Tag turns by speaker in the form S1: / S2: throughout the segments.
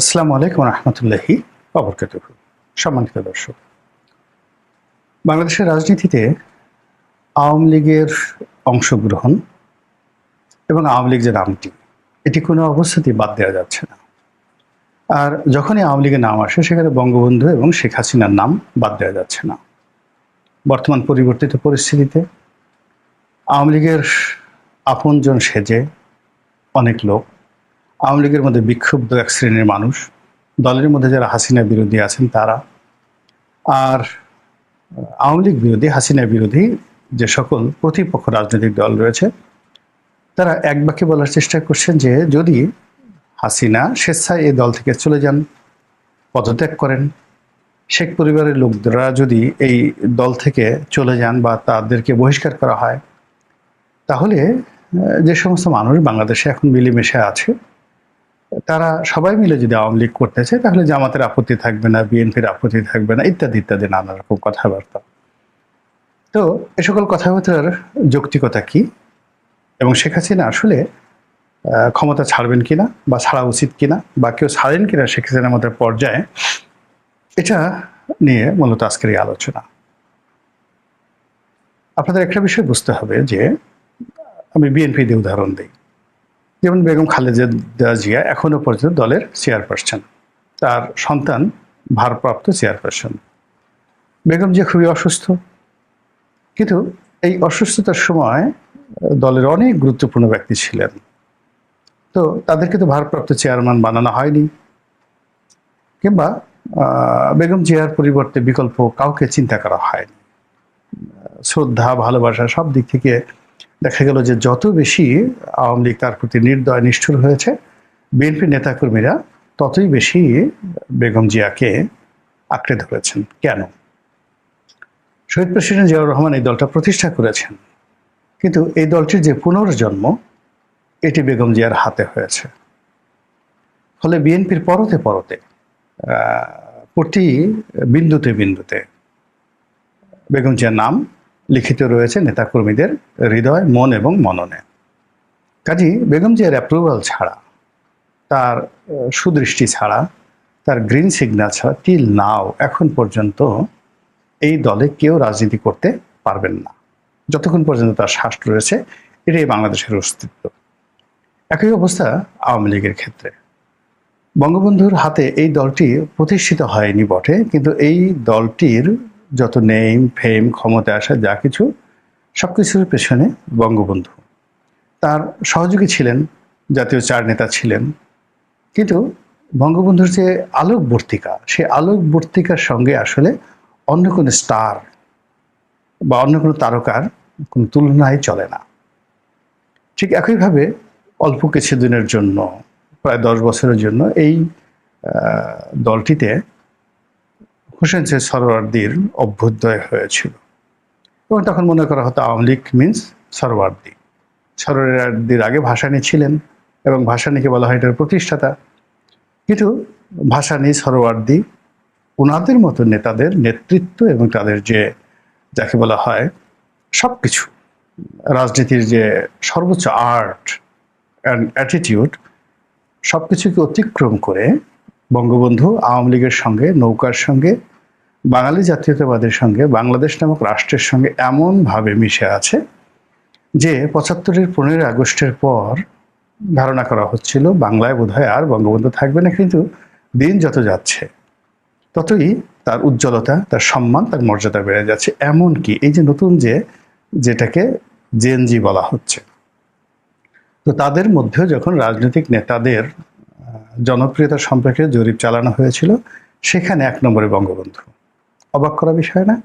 S1: আসসালামু আলাইকুম রহমতুল্লাহি অবরকাত সম্মানিত দর্শক, বাংলাদেশের রাজনীতিতে আওয়ামী লীগের অংশগ্রহণ এবং আওয়ামী লীগ যে নামটি, এটি কোনো অবস্থাতেই বাদ দেওয়া যাচ্ছে না। আর যখনই আওয়ামী লীগের নাম আসে, সেখানে বঙ্গবন্ধু এবং শেখ হাসিনার নাম বাদ দেওয়া যাচ্ছে না। বর্তমান পরিবর্তিত পরিস্থিতিতে আওয়ামী লীগের আপনজন সেজে অনেক লোক আওয়ামী লীগের মধ্যে বিক্ষুব্ধ এক শ্রেণির মানুষ। দলের মধ্যে যারা হাসিনা বিরোধী আছেন তারা। আর আওয়ামী লীগ বিরোধী, হাসিনা বিরোধী যে সকল প্রতিপক্ষ রাজনৈতিক দল রয়েছে, তারা এক বাক্যে বলার চেষ্টা করছেন যে যদি হাসিনা স্বেচ্ছায় এই দল থেকে চলে যান, পদত্যাগ করেন, শেখ পরিবারের লোকরা যদি এই দল থেকে চলে যান বা তাদেরকে বহিষ্কার করা হয়, তাহলে যে সমস্ত মানুষ বাংলাদেশে এখন মিলেমিশে আছে তারা সবাই মিলে যদি আওয়ামী লীগ করতে চায়, তাহলে জামাতের আপত্তি থাকবে না, বিএনপির আপত্তি থাকবে না, ইত্যাদি ইত্যাদি, নানা রকম কথাবার্তা। তো এ সকল কথাবার্তার যৌক্তিকতা কি? এবং শেখ হাসিনা আসলে ক্ষমতা ছাড়বেন কিনা বা ছাড়া উচিত কিনা বা কেউ ছাড়েন কিনা শেখ হাসিনার মধ্যে পর্যায়ে, এটা নিয়ে মূলত আজকের এই আলোচনা। আপনাদের একটা বিষয় বুঝতে হবে যে, আমি বিএনপি দিয়ে উদাহরণ দিই। যেমন বেগম খালেদা জিয়া এখনও পর্যন্ত দলের চেয়ারপারসন। তার সন্তান ভারপ্রাপ্ত চেয়ারপারসন। বেগম জিয়া খুবই অসুস্থ। কিন্তু এই অসুস্থতার সময় দলের অনেক গুরুত্বপূর্ণ ব্যক্তি ছিলেন। তো তাদেরকে তো ভারপ্রাপ্ত চেয়ারম্যান বানানো হয়নি। কিংবা বেগম জিয়ার পরিবর্তে বিকল্প কাউকে চিন্তা করা হয়নি। শ্রদ্ধা, ভালোবাসা সব দিক থেকে দেখা গেল যে যত বেশি আওয়ামী লীগ তার প্রতি নির্দয়, নিষ্ঠুর হয়েছে, বিএনপি নেতাকর্মীরা ততই বেশি বেগম জিয়াকে আঁকড়ে ধরেছেন। কেন? শহীদ প্রেসিডেন্ট জিয়াউর রহমান এই দলটা প্রতিষ্ঠা করেছেন। কিন্তু এই দলটির যে পুনর্জন্ম, এটি বেগম জিয়ার হাতে হয়েছে। ফলে বিএনপির পরতে পরতে প্রতি বিন্দুতে বিন্দুতে বেগম জিয়ার নাম লিখিত রয়েছে নেতাকর্মীদের হৃদয়, মন এবং মননে। কাজী বেগম জিয়ার অ্যাপ্রুভাল ছাড়া, তার সুদৃষ্টি ছাড়া, তার গ্রিন সিগন্যাল ছাড়া টিল নাও এখন পর্যন্ত এই দলে কেউ রাজনীতি করতে পারবেন না। যতক্ষণ পর্যন্ত তার শ্বাস রয়েছে, এটাই বাংলাদেশের অস্তিত্ব। একই অবস্থা আওয়ামী লীগের ক্ষেত্রে। বঙ্গবন্ধুর হাতে এই দলটি প্রতিষ্ঠিত হয়নি বটে, কিন্তু এই দলটির যত নেম, ফেম, ক্ষমতা আসা যা কিছু, সব কিছুর পেছনে বঙ্গবন্ধু। তার সহযোগী ছিলেন, জাতীয় চার নেতা ছিলেন। কিন্তু বঙ্গবন্ধুর যে আলোকবর্তিকা সে আলোকবর্তিকার সঙ্গে আসলে অন্য কোনো স্টার বা অন্য কোনো তারকার কোনো তুলনায় চলে না। ঠিক একইভাবে অল্প কিছুদিনের জন্য, প্রায় দশ বছরের জন্য এই দলটিতে হোসেন সে সরোয়ার্দির অভ্যুদয় হয়েছিল। এবং তখন মনে করা হতো আওয়ামী লীগ মিন্স সরোয়ার্দি সরোয়ার্দির আগে ভাসানী ছিলেন এবং ভাসানীকে বলা হয় এটার প্রতিষ্ঠাতা। কিন্তু ভাসানী সরোয়ার্দি ওনাদের মতো নেতাদের নেতৃত্ব এবং তাদের যে, যাকে বলা হয় সব কিছু রাজনীতির যে সর্বোচ্চ আর্ট অ্যান্ড অ্যাটিটিউড সব কিছুকে অতিক্রম করে বঙ্গবন্ধু আওয়ামী লীগের সঙ্গে, নৌকার সঙ্গে, বাঙালি জাতীয়তাবাদের সঙ্গে, বাংলাদেশ নামক রাষ্ট্রের সঙ্গে এমনভাবে মিশে আছে যে পঁচাত্তরের পনেরোই আগস্টের পর ধারণা করা হচ্ছিল বাংলায় বোধহয় আর বঙ্গবন্ধু থাকবে না, কিন্তু দিন যত যাচ্ছে, ততই তার উজ্জ্বলতা, তার সম্মান, তার মর্যাদা বেড়ে যাচ্ছে। এমন কি এই যে নতুন যে, যেটাকে জেএনজি বলা হচ্ছে, তো তাদের মধ্যেও যখন রাজনৈতিক নেতাদের জনপ্রিয়তা সম্পর্কে জরিপ চালানো হয়েছিল, সেখানে এক নম্বরে বঙ্গবন্ধু। অবাক করা বিষয় না?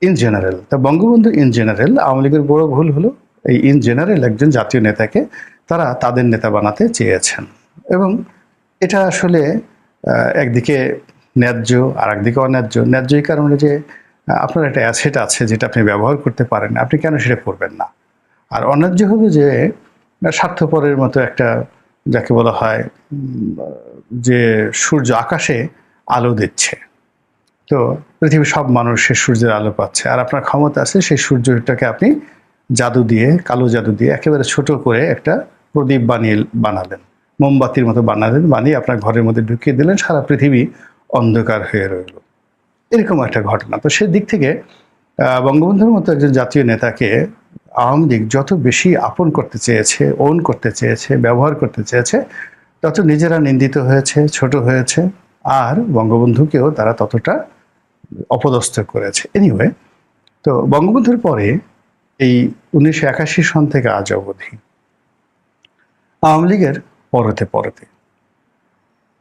S1: ইন জেনারেল তা বঙ্গবন্ধু ইন জেনারেল আওয়ামী লীগের বড় ভুল হলো, এই ইন জেনারেল একজন জাতীয় নেতাকে তারা তাদের নেতা বানাতে চেয়েছেন। এবং এটা আসলে একদিকে ন্যায্য আর একদিকে অন্যায্য। ন্যায্য এই কারণে যে আপনার একটা অ্যাসেট আছে যেটা আপনি ব্যবহার করতে পারেন, আপনি কেন সেটা করবেন না? আর অন্যায্য হবে যে, স্বার্থপরের মতো একটা যাকে বলা হয়, যে সূর্য আকাশে আলো দিচ্ছে। তো পৃথিবীর সব মানুষ সে সূর্যের আলো পাচ্ছে। আর আপনার ক্ষমতা আছে সেই সূর্যটাকে আপনি জাদু দিয়ে, কালো জাদু দিয়ে একেবারে ছোট করে একটা প্রদীপ বানিয়ে বানালেন। মোমবাতির মতো বানালেন, বানিয়ে আপনার ঘরের মধ্যে ঢুকিয়ে দিলেন, সারা পৃথিবী অন্ধকার হয়ে রইল। এরকম একটা ঘটনা। তো সেদিক থেকে বঙ্গবন্ধুর মতো একজন জাতীয় নেতাকে আওয়ামী লীগ যত বেশি আপন করতে চেয়েছে, ওন করতে চেয়েছে, ব্যবহার করতে চেয়েছে, তত নিজেরা নিন্দিত হয়েছে, ছোট হয়েছে, আর বঙ্গবন্ধুকেও তারা ততটা অপদস্থ করেছে। এনিওয়ে তো বঙ্গবন্ধুর পরে এই উনিশশো একাশি সন থেকে আজ অবধি আওয়ামী লীগের পরতে পরতে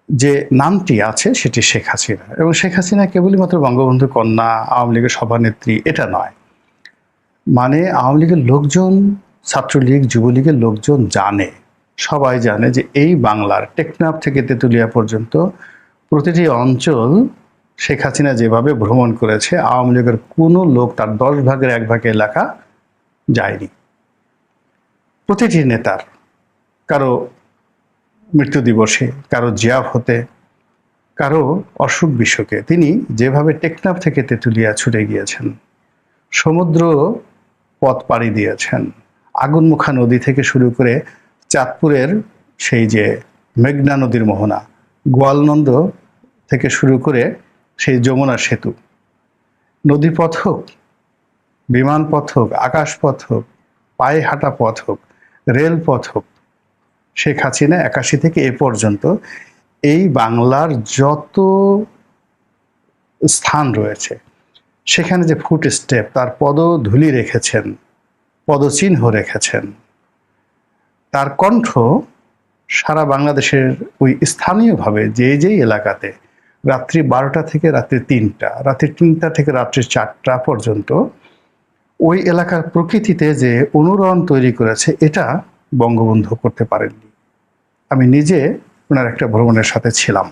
S1: যে নামটি আছে সেটি শেখ হাসিনা। এবং শেখ হাসিনা কেবলই মাত্র বঙ্গবন্ধু কন্যা, আওয়ামী লীগের সভানেত্রী, এটা নয়। মানে আওয়ামী লীগের লোকজন, ছাত্রলীগ, যুবলীগের লোকজন জানে। সবাই জানে যে এই বাংলার টেকনাফ থেকে তেঁতুলিয়া পর্যন্ত প্রতিটি অঞ্চল শেখ হাসিনা যেভাবে ভ্রমণ করেছে, আওয়ামী লীগের কোনো লোক তার দশ ভাগের এক ভাগ এলাকা যায়নি। প্রতিটি নেতার, কারও মৃত্যু দিবসে, কারও জিয়াফ হতে, কারও অসুখ বিসুখে, তিনি যেভাবে টেকনাফ থেকে তেঁতুলিয়া ছুটে গিয়েছেন, সমুদ্র পথ পাড়ি দিয়েছেন। আগুনমুখা নদী থেকে শুরু করে চাঁদপুরের সেই যে মেঘনা নদীর মোহনা, গোয়ালনন্দ থেকে শুরু করে সেই যমুনা সেতু। নদীপথ হোক বিমান পথ হোক আকাশ পথ হোক পায়ে হাঁটা পথ হোক, রেলপথ হোক, শেখ হাসিনা একাশি থেকে এ পর্যন্ত এই বাংলার যত স্থান রয়েছে সেখানে যে ফুট স্টেপ তার পদ পদধূলি রেখেছেন, পদচিহ্ন রেখেছেন। তার কণ্ঠ সারা বাংলাদেশের ওই স্থানীয়ভাবে যে যেই এলাকাতে রাত্রি বারোটা থেকে রাত্রি তিনটা রাত্রি তিনটা থেকে রাত্রি চারটা পর্যন্ত ওই এলাকার প্রকৃতিতে যে অনুরণ তৈরি করেছে, এটা বঙ্গবন্ধু করতে পারেননি। আমি নিজে ওনার একটা ভ্রমণের সাথে ছিলাম।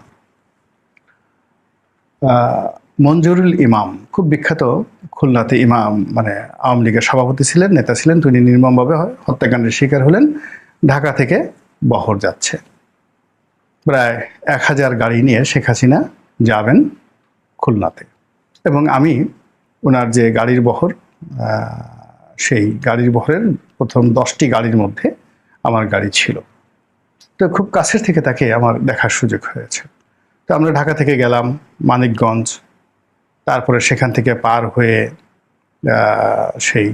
S1: মঞ্জুরুল ইমাম, খুব বিখ্যাত খুলনাতে ইমাম মানে আওয়ামী লীগের সভাপতি ছিলেন, নেতা ছিলেন তিনি নির্মমভাবে হত্যাকাণ্ডের শিকার হলেন, ঢাকা থেকে বহর যাচ্ছে। প্রায় এক হাজার গাড়ি নিয়ে শেখ হাসিনা যাবেন খুলনাতে। এবং আমি ওনার যে গাড়ির বহর সেই গাড়ির বহরের প্রথম দশটি গাড়ির মধ্যে আমার গাড়ি ছিল। তো খুব কাছের থেকে তাকে আমার দেখার সুযোগ হয়েছে। তো আমরা ঢাকা থেকে গেলাম, মানিকগঞ্জ তারপরে সেখান থেকে পার হয়ে সেই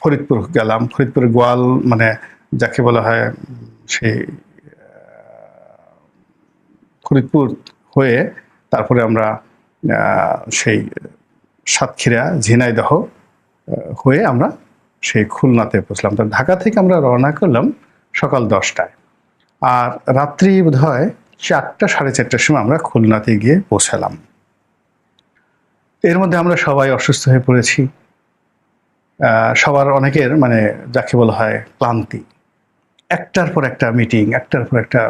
S1: ফরিদপুর গেলাম। ফরিদপুর গোয়াল মানে যাকে বলা হয়, সেই ফরিদপুর হয়ে তারপরে আমরা সেই সাতক্ষীরা, ঝিনাইদহ হয়ে আমরা সেই খুলনাতে পৌঁছলাম। তো ঢাকা থেকে আমরা রওনা করলাম সকাল দশটায়। আর রাত্রি বোধ হয় চারটা, সাড়ে চারটার সময় আমরা খুলনাতে গিয়ে পৌঁছালাম। এর মধ্যে আমরা সবাই অসুস্থ হয়ে পড়েছি। সবার অনেকের মানে যাকে বলা হয় ক্লান্তি। একটার পর একটা মিটিং একটার পর একটা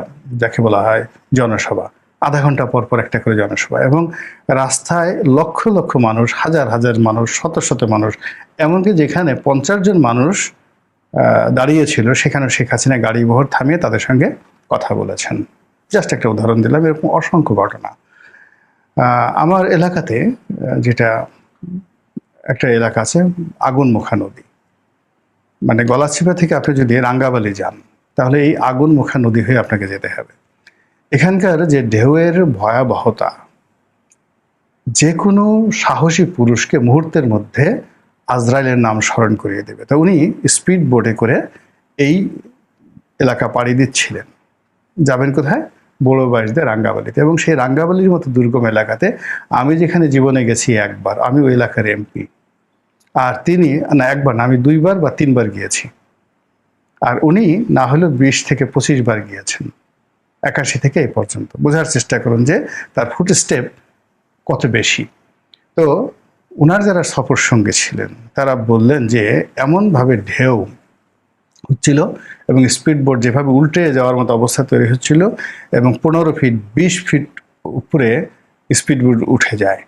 S1: যাকে বলা হয় জনসভা। আধা ঘণ্টা পর পর একটা করে জনসভা এবং রাস্তায় লক্ষ লক্ষ মানুষ, হাজার হাজার মানুষ, শত শত মানুষ, এমনকি যেখানে পঞ্চাশ জন মানুষ দাঁড়িয়েছিল সেখানে শেখ হাসিনা গাড়ি বহর থামিয়ে তাদের সঙ্গে কথা বলেছেন। জাস্ট একটা উদাহরণ দিলাম, এরকম অসংখ্য ঘটনা। আমার এলাকাতে যেটা একটা এলাকা আছে আগুনমুখা নদী। মানে গলাচিপা থেকে আপনি যদি রাঙ্গাবালি যান, তাহলে এই আগুনমুখা নদী হয়ে আপনাকে যেতে হবে। এখানকার যে ঢেউয়ের ভয়াবহতা, যে কোনো সাহসী পুরুষকে মুহূর্তের মধ্যে আজরাইলের নাম স্মরণ করিয়ে দেবে। তো উনি স্পিড বোটে করে এই এলাকা পাড়ি দিচ্ছিলেন। যাবেন কোথায়? বড় বাইশদের রাঙ্গাবালিতে এবং সেই রাঙ্গাবালির মতো দুর্গম এলাকাতে আমি যেখানে জীবনে গেছি একবার, আমি ওই এলাকার এমপি। আর তিনি, না, একবার না, আমি দুইবার বা তিনবার গিয়েছি। আর উনি না হলেও বিশ থেকে পঁচিশ বার গিয়েছেন, একাশি থেকে এই পর্যন্ত। বোঝার চেষ্টা করুন যে তার ফুট স্টেপ কত বেশি। তো ওনার যারা সফর সঙ্গে ছিলেন, তারা বললেন যে এমনভাবে ঢেউ হচ্ছিল এবং স্পিড বোট যেভাবে উল্টে যাওয়ার মতো অবস্থা তৈরি হচ্ছিল এবং পনেরো ফিট, বিশ ফিট উপরে স্পিড বোট উঠে যায়।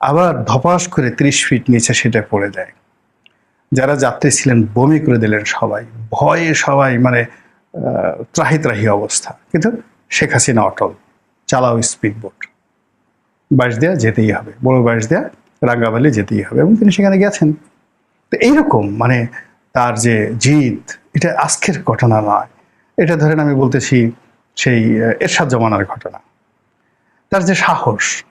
S1: আবার ধপাস করে ত্রিশ ফিট নিচে সেটা পড়ে যায়। যারা যাত্রী ছিলেন, বমি করে দিলেন সবাই। ভয়ে সবাই মানে ত্রাহি ত্রাহি অবস্থা। কিন্তু শেখ হাসিনা অটল। চালাও স্পিড বোট বাইশ দেয়া যেতেই হবে। বড় বাইশ দেয়া রাঙ্গাবালি যেতেই হবে এবং তিনি সেখানে গেছেন। তো এইরকম মানে তার যে জিত এটা আজকের ঘটনা নয়। এটা ধরেন আমি বলতেছি সেই এরশাদ জমানার ঘটনা। তার যে সাহস